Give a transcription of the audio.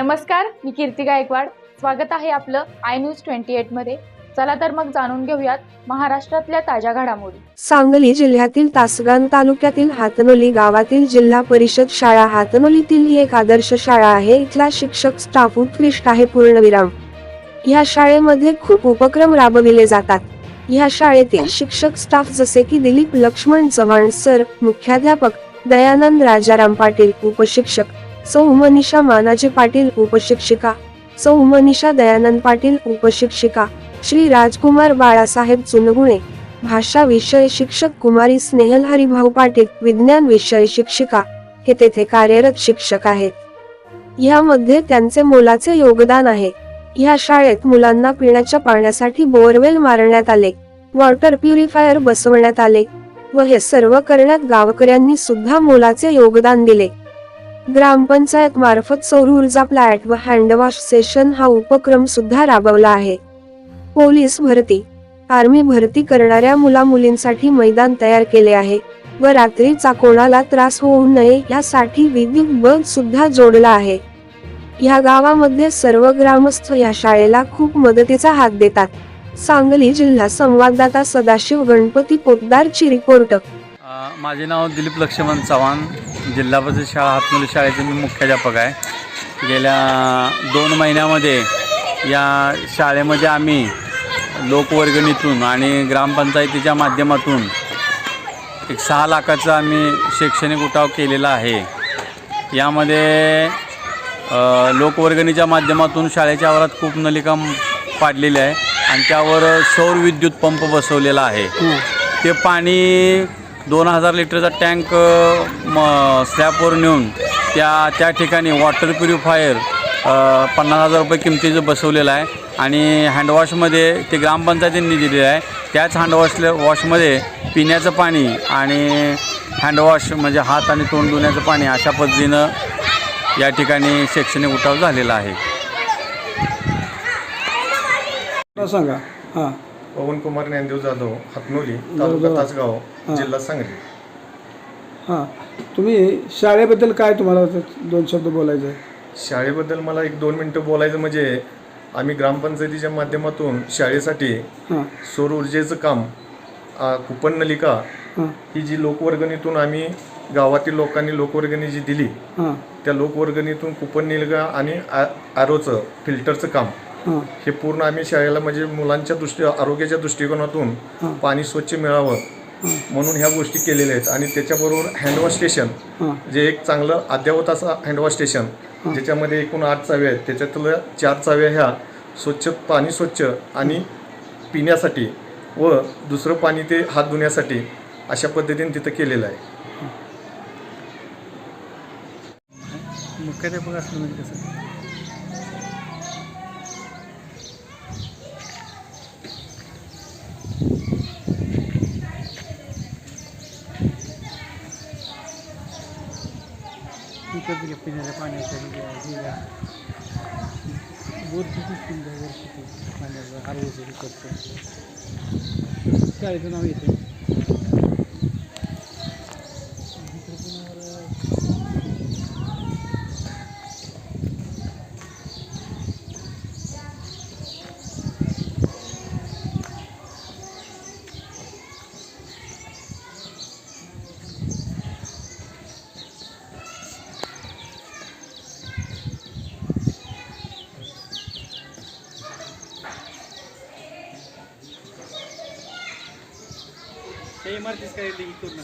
नमस्कार मी कीर्ती गायकवाड. स्वागत आहे आपलं आय न्यूज ट्वेंटी एटमध्ये चला तर मग जाणून घेऊयात महाराष्ट्रातल्या ताज्या घडामोडी. सांगली जिल्ह्यातील तासगान तालुक्यातील हातनोली गावातील जिल्हा परिषद शाळा हातनोलीतील ही एक आदर्श शाळा आहे. इथला शिक्षक स्टाफ उत्कृष्ट आहे पूर्णविराम. ह्या शाळेमध्ये खूप उपक्रम राबविले जातात. या शाळेतील शिक्षक स्टाफ जसे की दिलीप लक्ष्मण चव्हाण सर मुख्याध्यापक दयानंद राजाराम पाटील उपशिक्षक सौ मनीषा मानाजी पाटील उपशिक्षिका सौ मनीषा दयानंद पाटील उपशिक्षिका श्री राजकुमार बाळासाहेब चुनगुणे भाषा विषय शिक्षक कुमारी स्नेहल हरिभाऊ पाटील विज्ञान विषय शिक्षिका हे तेथे कार्यरत शिक्षक आहेत. यामध्ये त्यांचे मोलाचे योगदान आहे. या शाळेत मुलांना पिण्याच्या पाण्यासाठी बोअरवेल मारण्यात आले वॉटर प्युरिफायर बसवण्यात आले व हे सर्व करण्यात गावकऱ्यांनी सुद्धा मोलाचे योगदान दिले. ग्रामपंचायत मार्फत सौर ऊर्जा प्लॅट व हँडवॉश सेशन हा उपक्रम सुद्धा राबवला आहे. पोलीस भरती. आर्मी भरती करणाऱ्या मुला मुलींसाठी मैदान तयार केले आहे व रात्रीचा कोणाला त्रास होऊ नये यासाठी विद्युत बल्ब सुद्धा जोडला आहे. या गावामध्ये सर्व ग्रामस्थ या शाळेला खूप मदतीचा हात देतात. सांगली जिल्हा संवाददाता सदाशिव गणपती पोतदारची रिपोर्ट माझे नाव दिलीप लक्ष्मण चव्हाण. जिल्हा परिषद शाळा हातमुली शाळेचे मी मुख्याध्यापक आहे. गेल्या दोन महिन्यामध्ये या शाळेमध्ये आम्ही लोकवर्गणीतून आणि ग्रामपंचायतीच्या माध्यमातून एक सहा लाखाचा आम्ही शैक्षणिक उठाव केलेला आहे. यामध्ये लोकवर्गणीच्या माध्यमातून शाळेच्या आवारात खूप नलिका पाडलेली आहे आणि त्यावर सौर विद्युत पंप बसवलेला आहे. ते पाणी दोन हजार लिटरचा टँक म स्लॅबवर नेऊन त्या त्या ठिकाणी वॉटर प्युरिफायर पन्नास हजार रुपये किमतीचं बसवलेलं आहे. आणि हँडवॉशमध्ये ते ग्रामपंचायतींनी दिलेलं आहे. त्याच हँडवॉश वॉशमध्ये पिण्याचं पाणी आणि हँडवॉश म्हणजे हात आणि तोंड धुण्याचं पाणी अशा पद्धतीनं या ठिकाणी शैक्षणिक उठाव झालेला आहे. सांगा. हां. पवन कुमार ज्ञानदेव जाधव हातनोली तालुका तासगाव जिल्हा सांगली. हां. तुम्ही शाळेबद्दल काय तुम्हाला दोन शब्द बोलायचे आहे? शाळेबद्दल मला एक दोन मिनटं बोलायचं म्हणजे आम्ही ग्रामपंचायतीच्या माध्यमातून शाळेसाठी हां. सौर ऊर्जेचं काम आ, कुपन नलिका हां. ही जी लोकवर्गणीतून आम्ही गावातील लोकांनी लोकवर्गणी जी दिली हां. त्या लोकवर्गणीतून कुपन नलिका आणि आरोचं फिल्टरचं काम. हां. पूर्ण आम्ही शाळेला म्हणजे मुलांच्या दृष्टी आरोग्याच्या दृष्टिकोनातून. पाणी स्वच्छ मिळावं म्हणून ह्या गोष्टी केलेल्या आहेत. आणि त्याच्याबरोबर हँडवॉश स्टेशन जे एक चांगलं अद्ययावत असं हँडवॉश स्टेशन ज्याच्यामध्ये एकूण आठ चाव्या आहेत. त्याच्यातल्या चार चाव्या ह्या स्वच्छ पाणी स्वच्छ आणि पिण्यासाठी व दुसरं पाणी ते हात धुण्यासाठी अशा पद्धतीने तिथं केलेलं आहे. मुख्याध्यापक असलं म्हणजे कसं? पिण्याच्या पाण्याच्या घ्या हे वरती सिस्टीम द्या वरती ते पाण्याचं आरोग्य विकतचं शाळेचं नाव येते. त्या इमारतीच काय येते की पूर्ण.